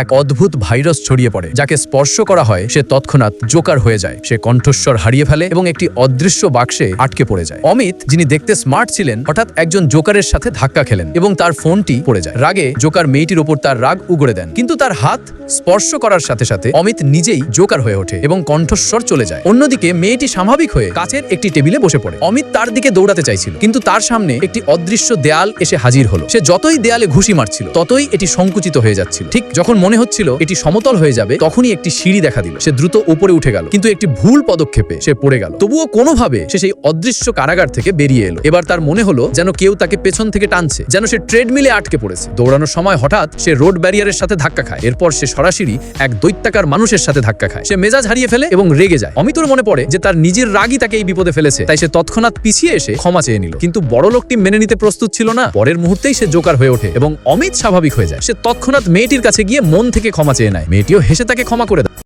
এক অদ্ভুত ভাইরাস ছড়িয়ে পড়ে, যাকে স্পর্শ করা হয়, সে তৎক্ষণাৎ জোকার হয়ে যায়। সে কণ্ঠস্বর হারিয়ে ফেলে এবং একটি অদৃশ্য বাক্সে আটকে পড়ে যায়। অমিত, যিনি দেখতে স্মার্ট ছিলেন, হঠাৎ একজন জোকারের সাথে ধাক্কা খেলেন এবং তার ফোনটি পড়ে যায়। রাগে জোকার মেয়েটির ওপর তার রাগ উগড়ে দেন। কিন্তু তার হাত স্পর্শ করার সাথে সাথে অমিত নিজেই জোকার হয়ে ওঠে এবং কণ্ঠস্বর চলে যায়। অন্যদিকে মেয়েটি স্বাভাবিক হয়ে কাছের একটি টেবিলে বসে পড়ে। অমিত তার দিকে দৌড়াতে চাইছিল, কিন্তু তার সামনে একটি অদৃশ্য দেয়াল এসে হাজির হলো। সে যতই দেয়ালে ঘুষি মারছিল, ততই এটি সংকুচিত হয়ে যাচ্ছিল। ঠিক যখন মনে হচ্ছিল এটি সমতল হয়ে যাবে, তখনই একটি সিঁড়ি দেখা দিল। সে দ্রুত উপরে উঠে গেল, কিন্তু একটি ভুল পদক্ষেপে সে পড়ে গেল। তবুও কোনোভাবে সে সেই অদৃশ্য কারাগার থেকে বেরিয়ে এলো। এবার তার মনে হলো যেন কেউ তাকে পেছন থেকে টানছে, যেন সে ট্রেডমিলে আটকে পড়েছে। দৌড়ানোর সময় হঠাৎ সে রোড ব্যারিয়ারের সাথে ধাক্কা খায়। এরপর সে সরাসরি এক দৈত্যাকার মানুষের সাথে ধাক্কা খায়। সে মেজাজ হারিয়ে ফেলে এবং রেগে যায়। অমিতর মনে পড়ে যে তার নিজের রাগই তাকে এই বিপদে ফেলেছে, তাই সে তৎক্ষণাৎ পিছিয়ে এসে ক্ষমা চেয়ে নিল। কিন্তু বড় লোকটি মেনে নিতে প্রস্তুত ছিল না। পরের মুহূর্তেই সে জোকার হয়ে ওঠে এবং অমিত স্বাভাবিক হয়ে যায়। সে তৎক্ষণাৎ মেয়েটির কাছে গিয়ে মন থেকে ক্ষমা চেয়ে নেয়। মেয়েটিও হেসে তাকে ক্ষমা করে দেয়।